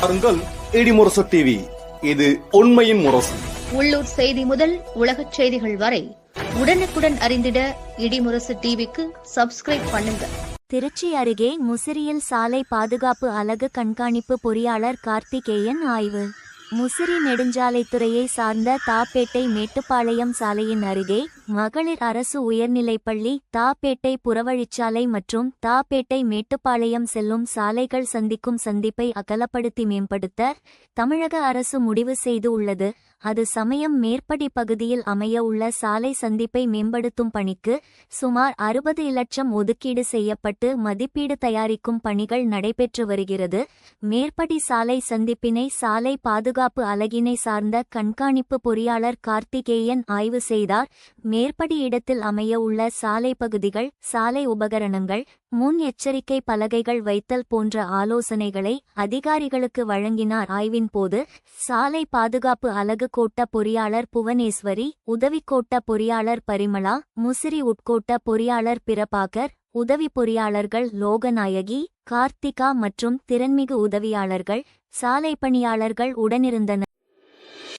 பாருங்கள் இடிமுரசு டிவி இது உண்மையின் முரசு. உள்ளூர் செய்தி முதல் உலகச் செய்திகள் வரை உடனுக்குடன் அறிந்திட இடிமுரசு டிவிக்கு சப்ஸ்கிரைப் பண்ணுங்க. திருச்சி அருகே முசிறியில் சாலை பாதுகாப்பு அலகு கண்காணிப்பு பொறியாளர் கார்த்திகேயன் ஆய்வு. முசிறி நெடுஞ்சாலைத்துறையை சார்ந்த தாப்பேட்டை மேட்டுப்பாளையம் சாலையின் அருகே மகளிர் அரசு உயர்நிலைப்பள்ளி தாப்பேட்டை புறவழிச்சாலை மற்றும் தாப்பேட்டை மேட்டுப்பாளையம் செல்லும் சாலைகள் சந்திக்கும் சந்திப்பை அகலப்படுத்தி மேம்படுத்த தமிழக அரசு முடிவு செய்து உள்ளது. அது சமயம் மேற்படி பகுதியில் அமைய உள்ள சாலை சந்திப்பை மேம்படுத்தும் பணிக்கு சுமார் அறுபது இலட்சம் ஒதுக்கீடு செய்யப்பட்டு மதிப்பீடு தயாரிக்கும் பணிகள் நடைபெற்று வருகிறது. மேற்படி சாலை சந்திப்பினை சாலை பாதுகாப்பு அலகினை சார்ந்த கண்காணிப்பு பொறியாளர் கார்த்திகேயன் ஆய்வு செய்தார். மேற்படி இடத்தில் அமைய உள்ள சாலை பகுதிகள் சாலை உபகரணங்கள் முன் எச்சரிக்கை பலகைகள் வைத்தல் போன்ற ஆலோசனைகளை அதிகாரிகளுக்கு வழங்கினார். ஆய்வின் போது சாலை பாதுகாப்பு அலகு கோட்ட பொறியாளர் புவனேஸ்வரி உதவிக்கோட்ட பொறியாளர் பரிமளா முசிறி உட்கோட்ட பொறியாளர் பிரபாகர் உதவி பொறியாளர்கள் லோகநாயகி கார்த்திகா மற்றும் திறன்மிகு உதவியாளர்கள் சாலை பணியாளர்கள் உடனிருந்தனர்.